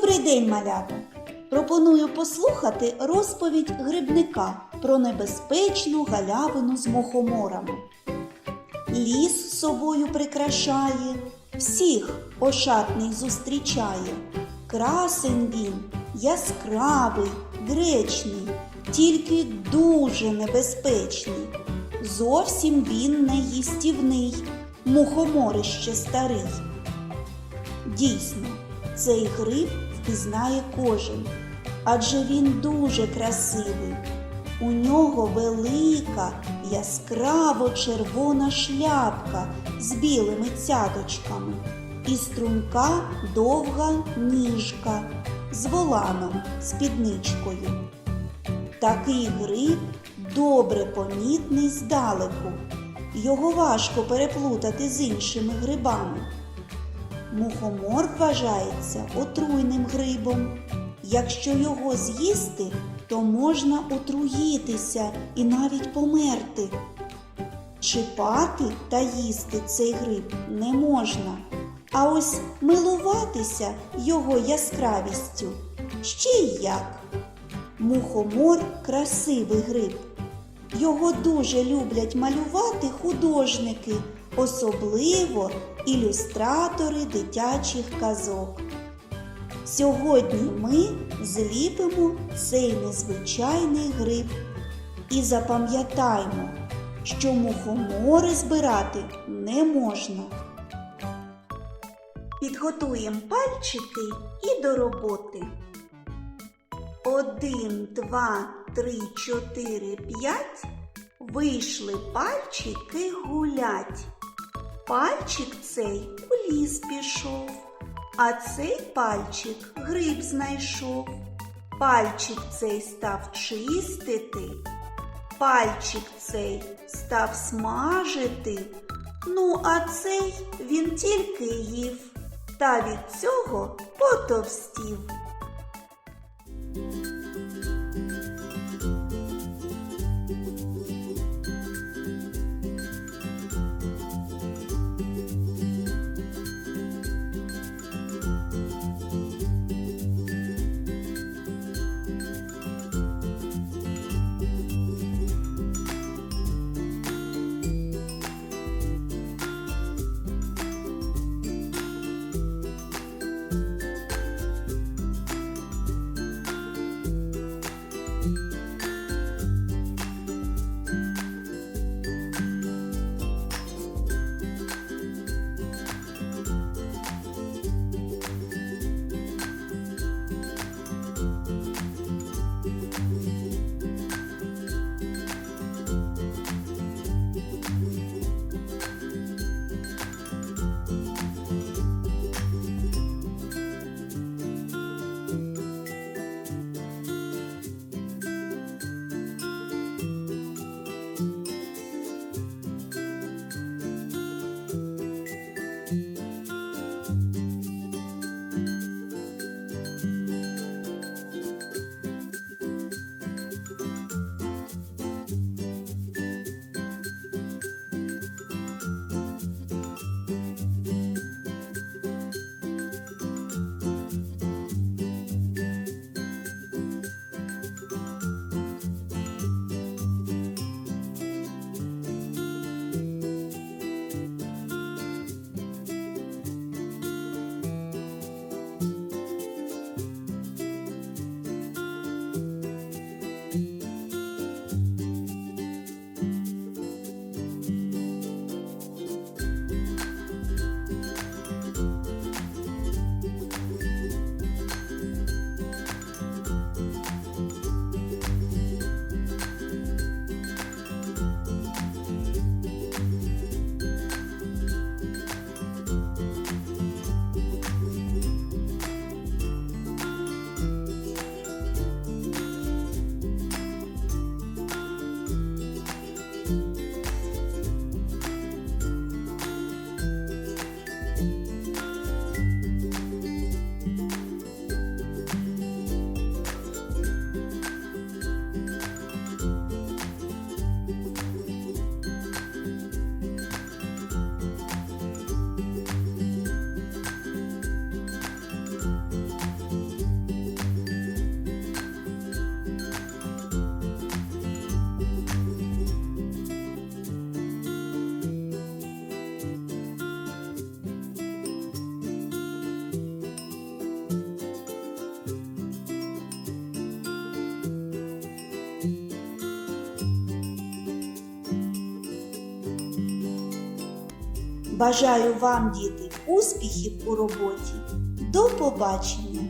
Добрий день, малята! Пропоную послухати розповідь грибника про небезпечну галявину з мухоморами. Ліс собою прикрашає, всіх ошатний зустрічає. Красень він, яскравий, гречний, тільки дуже небезпечний. Зовсім він не їстівний, мухоморище старий. Дійсно, цей гриб впізнає кожен, адже він дуже красивий. У нього велика, яскраво червона шляпка з білими цяточками і струнка довга ніжка з воланом, спідничкою. Такий гриб добре помітний здалеку. Його важко переплутати з іншими грибами. Мухомор вважається отруйним грибом. Якщо його з'їсти, то можна отруїтися і навіть померти. Чіпати та їсти цей гриб не можна, а ось милуватися його яскравістю ще й як. Мухомор красивий гриб. Його дуже люблять малювати художники, особливо ілюстратори дитячих казок. Сьогодні ми зліпимо цей незвичайний гриб і запам'ятаймо, що мухомори збирати не можна. Підготуємо пальчики і до роботи. Один, два, три, чотири, п'ять. Вийшли пальчики гулять. Пальчик цей у ліс пішов, а цей пальчик гриб знайшов. Пальчик цей став чистити, пальчик цей став смажити. Ну, а цей він тільки їв, та від цього потовстів. Бажаю вам, діти, успіхів у роботі. До побачення!